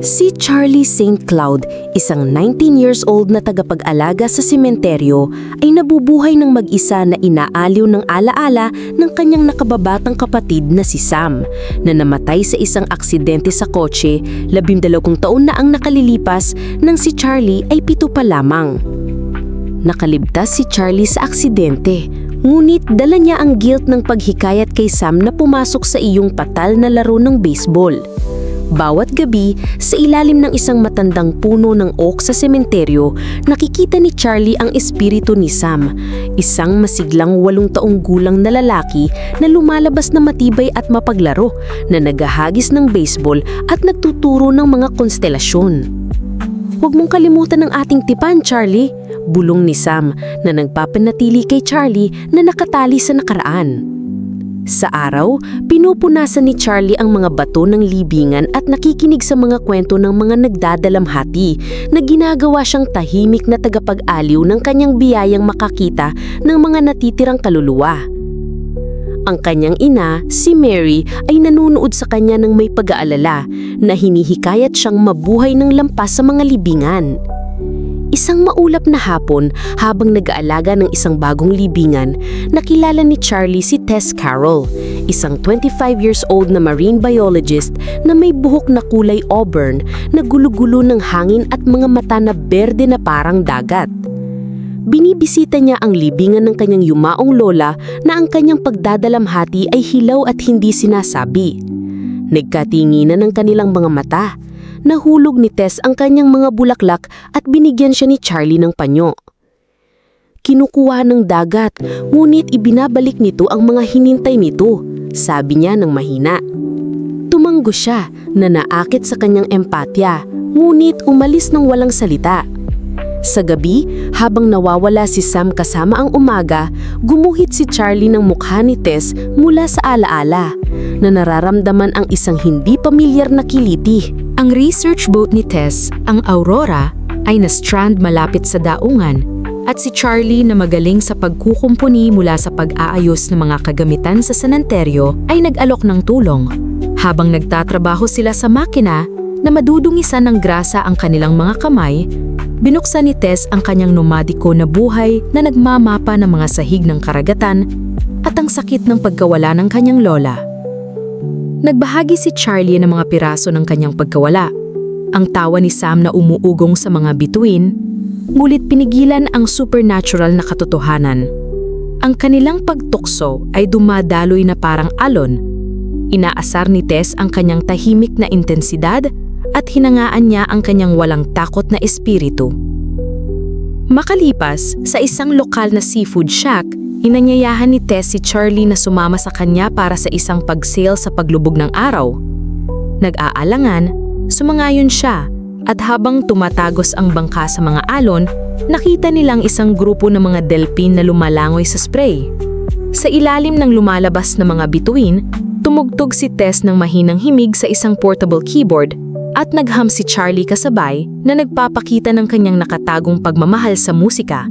Si Charlie St. Cloud, isang 19 years old na tagapag-alaga sa sementeryo, ay nabubuhay ng mag-isa na inaaliw ng alaala ng kanyang nakababatang kapatid na si Sam, na namatay sa isang aksidente sa kotse, labindalawang taon na ang nakalilipas nang si Charlie ay pito pa lamang. Nakaligtas si Charlie sa aksidente, ngunit dala niya ang guilt ng paghikayat kay Sam na pumasok sa iyong patal na laro ng baseball. Bawat gabi, sa ilalim ng isang matandang puno ng oak sa sementeryo, nakikita ni Charlie ang espiritu ni Sam, isang masiglang walong taong gulang na lalaki na lumalabas na matibay at mapaglaro, na nagahagis ng baseball at nagtuturo ng mga konstelasyon. Huwag mong kalimutan ang ating tipan, Charlie, bulong ni Sam na nagpapanatili kay Charlie na nakatali sa nakaraan. Sa araw, pinupunasan ni Charlie ang mga bato ng libingan at nakikinig sa mga kwento ng mga nagdadalamhati na ginagawa siyang tahimik na tagapag-aliw ng kanyang biyayang makakita ng mga natitirang kaluluwa. Ang kanyang ina, si Mary, ay nanunood sa kanya ng may pag-aalala na hinihikayat siyang mabuhay ng lampas sa mga libingan. Isang maulap na hapon habang nag-aalaga ng isang bagong libingan, nakilala ni Charlie si Tess Carroll, isang 25 years old na marine biologist na may buhok na kulay auburn na gulo-gulo ng hangin at mga mata na berde na parang dagat. Binibisita niya ang libingan ng kanyang yumaong lola na ang kanyang pagdadalamhati ay hilaw at hindi sinasabi. Nagkatinginan ng kanilang mga mata nahulog ni Tess ang kanyang mga bulaklak at binigyan siya ni Charlie ng panyo. Kinukuha ng dagat, ngunit ibinabalik nito ang mga hinintay nito, sabi niya ng mahina. Tumanggo siya na naakit sa kanyang empatya, ngunit umalis ng walang salita. Sa gabi, habang nawawala si Sam kasama ang umaga, gumuhit si Charlie ng mukha ni Tess mula sa alaala na nararamdaman ang isang hindi pamilyar na kiliti. Ang research boat ni Tess, ang Aurora, ay na-strand malapit sa daungan at si Charlie na magaling sa pagkukumpuni mula sa pag-aayos ng mga kagamitan sa sementeryo ay nag-alok ng tulong. Habang nagtatrabaho sila sa makina na madudungisan ng grasa ang kanilang mga kamay, binuksan ni Tess ang kanyang nomadiko na buhay na nagmamapa ng mga sahig ng karagatan at ang sakit ng pagkawala ng kanyang lola. Nagbahagi si Charlie ng mga piraso ng kanyang pagkawala. Ang tawa ni Sam na umuugong sa mga bituin, ngulit pinigilan ang supernatural na katotohanan. Ang kanilang pagtukso ay dumadaloy na parang alon. Inaasar ni Tess ang kanyang tahimik na intensidad at hinangaan niya ang kanyang walang takot na espiritu. Makalipas, sa isang lokal na seafood shack, Inanyayahan ni Tess si Charlie na sumama sa kanya para sa isang pag-sail sa paglubog ng araw. Nag-aalangan, sumangayon siya at habang tumatagos ang bangka sa mga alon, nakita nilang isang grupo ng mga delpin na lumalangoy sa spray. Sa ilalim ng lumalabas na mga bituin, tumugtog si Tess ng mahinang himig sa isang portable keyboard at nagham si Charlie kasabay na nagpapakita ng kanyang nakatagong pagmamahal sa musika.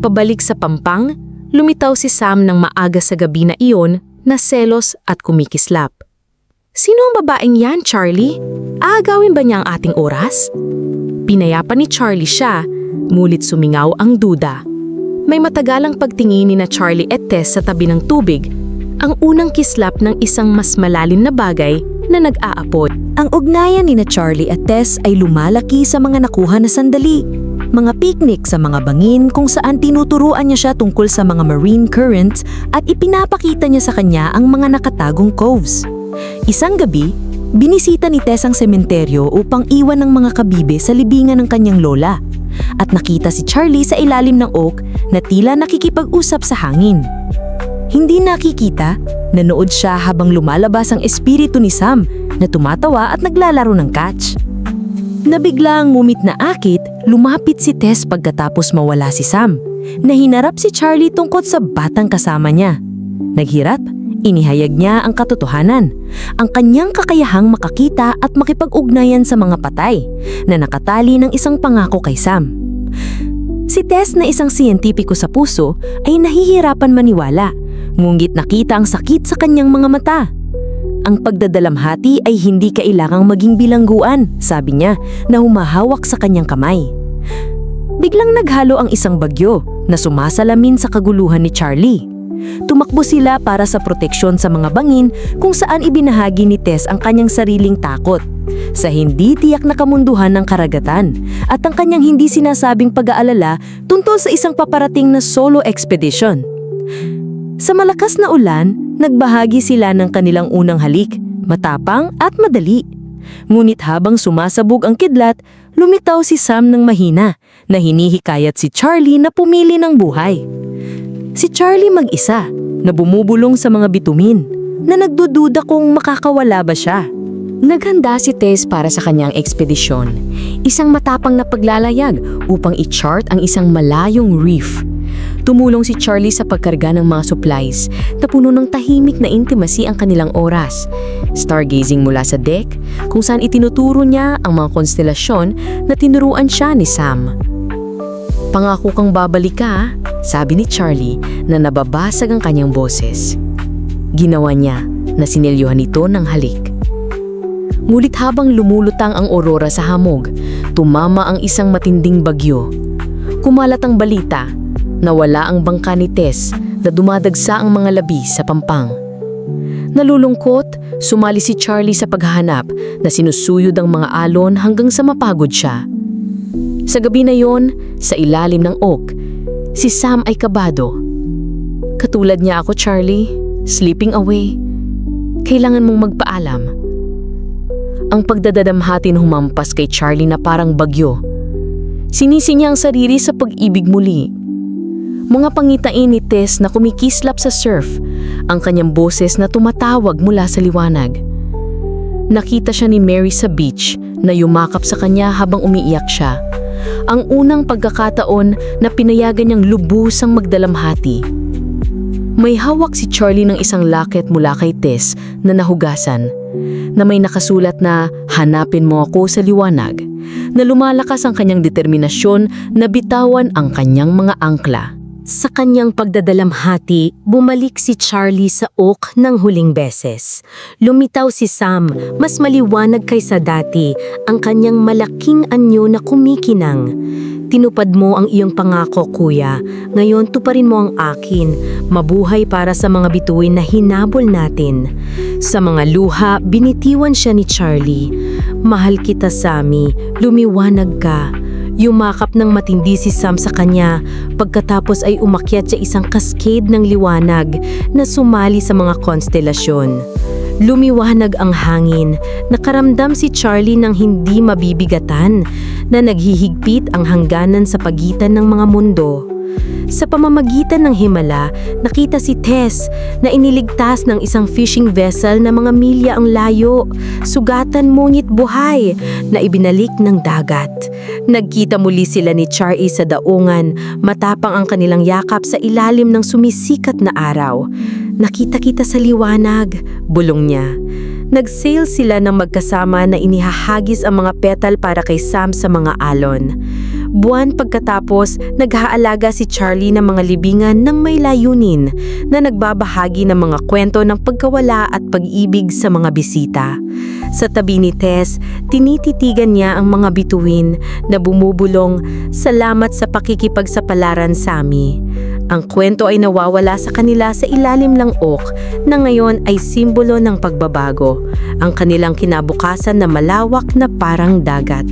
Pabalik sa pampang, lumitaw si Sam ng maaga sa gabi na iyon na selos at kumikislap. Sino ang babaeng yan, Charlie? Aagawin ba niya ang ating oras? Pinayapa ni Charlie siya, ngulit sumingaw ang duda. May matagalang pagtingin ni na Charlie at Tess sa tabi ng tubig, ang unang kislap ng isang mas malalim na bagay na nag-aapod. Ang ugnayan ni na Charlie at Tess ay lumalaki sa mga nakuha na sandali. Mga picnic sa mga bangin kung saan tinuturuan niya siya tungkol sa mga marine currents at ipinapakita niya sa kanya ang mga nakatagong coves. Isang gabi, binisita ni Tess ang sementeryo upang iwan ng mga kabibe sa libingan ng kanyang lola. At nakita si Charlie sa ilalim ng oak na tila nakikipag-usap sa hangin. Hindi nakikita, nanood siya habang lumalabas ang espiritu ni Sam na tumatawa at naglalaro ng catch. Nabiglang ngumit na akit, lumapit si Tess pagkatapos mawala si Sam, na hinarap si Charlie tungkol sa batang kasama niya. Naghirap, inihayag niya ang katotohanan, ang kanyang kakayahang makakita at makipag-ugnayan sa mga patay, na nakatali ng isang pangako kay Sam. Si Tess na isang siyentipiko sa puso ay nahihirapan maniwala, ngunit nakita ang sakit sa kanyang mga mata. Ang pagdadalamhati ay hindi kailangang maging bilangguan, sabi niya, na humahawak sa kanyang kamay. Biglang naghalo ang isang bagyo na sumasalamin sa kaguluhan ni Charlie. Tumakbo sila para sa proteksyon sa mga bangin kung saan ibinahagi ni Tess ang kanyang sariling takot sa hindi tiyak na kamunduhan ng karagatan at ang kanyang hindi sinasabing pag-aalala tungkol sa isang paparating na solo expedition. Sa malakas na ulan, nagbahagi sila ng kanilang unang halik, matapang at madali. Ngunit habang sumasabog ang kidlat, lumitaw si Sam ng mahina na hinihikayat si Charlie na pumili ng buhay. Si Charlie mag-isa na bumubulong sa mga bitumin na nagdududa kung makakawala ba siya. Naghanda si Tess para sa kanyang ekspedisyon. Isang matapang na paglalayag upang i-chart ang isang malayong reef. Tumulong si Charlie sa pagkarga ng mga supplies na puno ng tahimik na intimacy ang kanilang oras. Stargazing mula sa deck kung saan itinuturo niya ang mga konstelasyon na tinuruan siya ni Sam. Pangako kang babalik ka, sabi ni Charlie na nababasag ang kanyang boses. Ginawa niya na sinelyuhan ito ng halik. Ngulit habang lumulutang ang aurora sa hamog, tumama ang isang matinding bagyo. Kumalat ang balita na wala ang bangka ni Tess na dumadagsa ang mga labi sa pampang. Nalulungkot, sumali si Charlie sa paghahanap na sinusuyod ang mga alon hanggang sa mapagod siya. Sa gabi na yon, sa ilalim ng oak, si Sam ay kabado. Katulad niya ako, Charlie, sleeping away. Kailangan mong magpaalam. Ang pagdadadamhatin humampas kay Charlie na parang bagyo. Sinisi niya ang sarili sa pag-ibig muli. Mga pangitain ni Tess na kumikislap sa surf, ang kanyang boses na tumatawag mula sa liwanag. Nakita siya ni Mary sa beach na yumakap sa kanya habang umiiyak siya. Ang unang pagkakataon na pinayagan niyang lubusang magdalamhati. May hawak si Charlie ng isang locket mula kay Tess na nahugasan, na may nakasulat na hanapin mo ako sa liwanag, na lumalakas ang kanyang determinasyon na bitawan ang kanyang mga angkla. Sa kanyang pagdadalamhati, bumalik si Charlie sa oak ng huling beses. Lumitaw si Sam, mas maliwanag kaysa dati, ang kanyang malaking anyo na kumikinang. Tinupad mo ang iyong pangako, kuya. Ngayon tuparin mo ang akin. Mabuhay para sa mga bituin na hinabol natin. Sa mga luha, binitiwan siya ni Charlie. Mahal kita, Sammy. Lumiwanag ka. Yumakap ng matindi si Sam sa kanya pagkatapos ay umakyat sa isang cascade ng liwanag na sumali sa mga konstelasyon. Lumiwanag ang hangin, nakaramdam si Charlie ng hindi mabibigatan na naghihigpit ang hangganan sa pagitan ng mga mundo. Sa pamamagitan ng himala, nakita si Tess na iniligtas ng isang fishing vessel na mga milya ang layo, sugatan ngunit buhay na ibinalik ng dagat. Nagkita muli sila ni Charlie sa daungan, matapang ang kanilang yakap sa ilalim ng sumisikat na araw. Nakita kita sa liwanag, bulong niya. Nag-sail sila ng magkasama na inihahagis ang mga petal para kay Sam sa mga alon. Buwan pagkatapos, naghaalaga si Charlie ng mga libingan ng may layunin na nagbabahagi ng mga kwento ng pagkawala at pag-ibig sa mga bisita. Sa tabi ni Tess, tinititigan niya ang mga bituin na bumubulong, salamat sa pakikipagsapalaran Sami. Ang kwento ay nawawala sa kanila sa ilalim ng oak na ngayon ay simbolo ng pagbabago, ang kanilang kinabukasan na malawak na parang dagat.